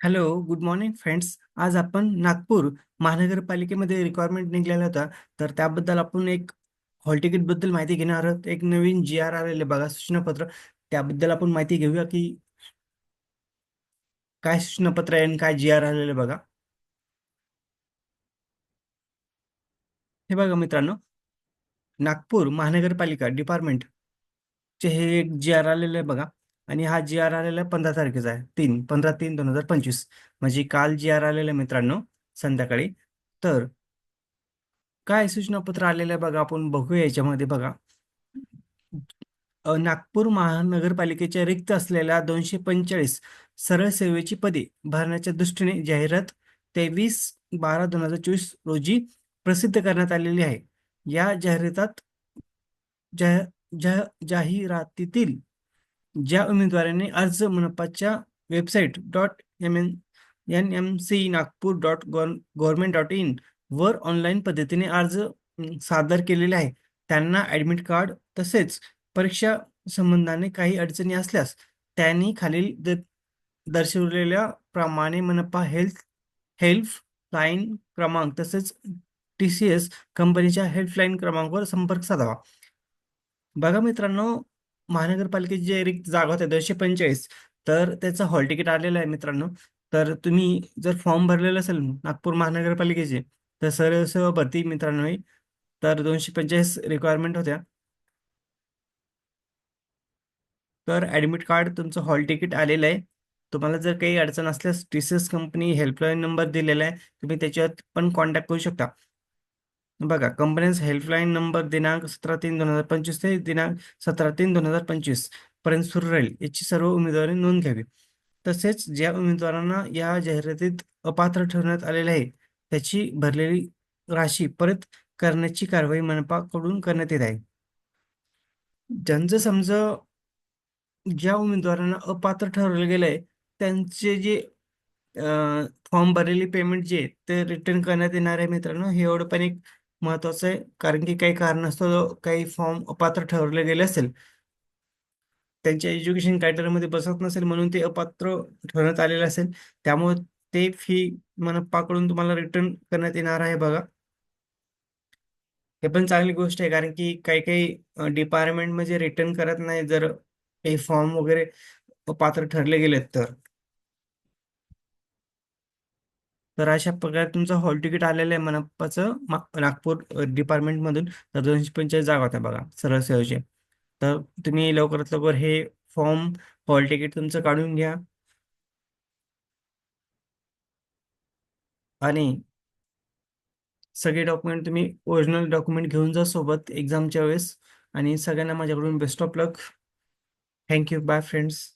Hello good morning friends. आज आपण Nagpur महानगरपालिकेमध्ये requirement निघालेला होता. तर त्याबद्दल आपण एक हॉल तिकीटबद्दल माहिती घेणार आहोत. एक नवीन जी आर आलेले बघा सूचनापत्र. त्याबद्दल आपण माहिती घेऊया की काय सूचनापत्र आहे आणि काय जी आर आलेले बघा. हे बघा मित्रांनो नागपूर महानगरपालिका डिपार्टमेंट चे हे एक जी आर आलेलं आहे बघा. आणि हा जी आर आलेला पंधरा तारखेचा आहे. तीन पंधरा तीन दोन हजार पंचवीस. म्हणजे काल जी आर आलेला मित्रांनो संध्याकाळी. तर काय सूचनापत्र आलेलं आहे बघा आपण बघूया याच्यामध्ये बघा. नागपूर महानगरपालिकेच्या रिक्त असलेल्या दोनशे पंचेचाळीस सरळ सेवेची पदे भरण्याच्या दृष्टीने जाहिरात तेवीस बारा दोन हजार चोवीस रोजी प्रसिद्ध करण्यात आलेली आहे. या जाहिरातात जाहिरातीतील ज्या उमेदवाराने अर्ज मनपाच्या website dot M N N M C Nagpur dot government dot in वर ऑनलाईन पद्धतीने अर्ज सादर केलेले आहे. त्यांना ॲडमिट कार्ड तसेच परीक्षा संबंधाने काही अडचणी असल्यास त्यांनी खालील द दर्शवलेल्या प्रमाणे मनपा हेल्थ हेल्पलाईन क्रमांक तसेच टी सी एस कंपनीच्या हेल्पलाईन क्रमांकावर संपर्क साधावा. बघा मित्रांनो महानगरपालिकेची जे रिक्त जागा होत्या दोनशे पंचेचाळीस तर त्याचं हॉल तिकीट आलेलं आहे मित्रांनो. तर तुम्ही जर फॉर्म भरलेला असेल नागपूर महानगरपालिकेचे तर सरळ भरती मित्रांनो तर दोनशे पंचेचाळीस रिक्वायरमेंट होत्या. तर ॲडमिट कार्ड तुमचं हॉल तिकीट आलेलं आहे. तुम्हाला जर काही अडचण असल्यास T C S company helpline number दिलेला आहे. तुम्ही त्याच्यावर पण कॉन्टॅक्ट करू शकता. बघा कंपनीचा हेल्पलाईन नंबर दिनांक सतरा तीन दोन हजार पंचवीस ते दिनांक सतरा तीन दोन हजार पंचवीसपर्यंत सुरू राहील. याची सर्व उमेदवारी नोंद घ्यावी. तसेच ज्या उमेदवारांना या जाहिरातीत अपात्र ठरवण्यात आलेले आहे त्याची भरलेली राशी परत करण्याची कारवाई मनपाकडून करण्यात येत आहे. ज्यांचं समजा ज्या उमेदवारांना अपात्र ठरवलं गेलं आहे त्यांचे जे फॉर्म भरलेली पेमेंट जे ते रिटर्न करण्यात येणार आहे मित्रांनो. हे एवढं पण एक महत्वाचं आहे. कारण की काही कारणास्तव काही फॉर्म अपात्र ठरवले गेले असेल. त्यांच्या एज्युकेशन क्रायटेरियामध्ये बसत नसेल म्हणून ते अपात्र ठरवण्यात आलेलं असेल. त्यामुळे ते फी मनपाकडून तुम्हाला रिटर्न करण्यात येणार आहे बघा. हे पण चांगली गोष्ट आहे. कारण की काही काही डिपार्टमेंट म्हणजे रिटर्न करत नाही जर काही फॉर्म वगैरे पात्र ठरले गेलेत तर. तर अशा प्रकारे तुमचं हॉल तिकीट आलेलं आहे मनपाचं नागपूर डिपार्टमेंटमधून तर दोनशे पंचेचाळीस जागा होत्या बघा सरळ सेवेचे तर तुम्ही लवकरात लवकर हे फॉर्म हॉल तिकीट तुमचं काढून घ्या. आणि सगळे डॉक्युमेंट तुम्ही ओरिजिनल डॉक्युमेंट घेऊन जा सोबत एक्झामच्या वेळेस. आणि सगळ्यांना माझ्याकडून best of luck. Thank you. Bye friends.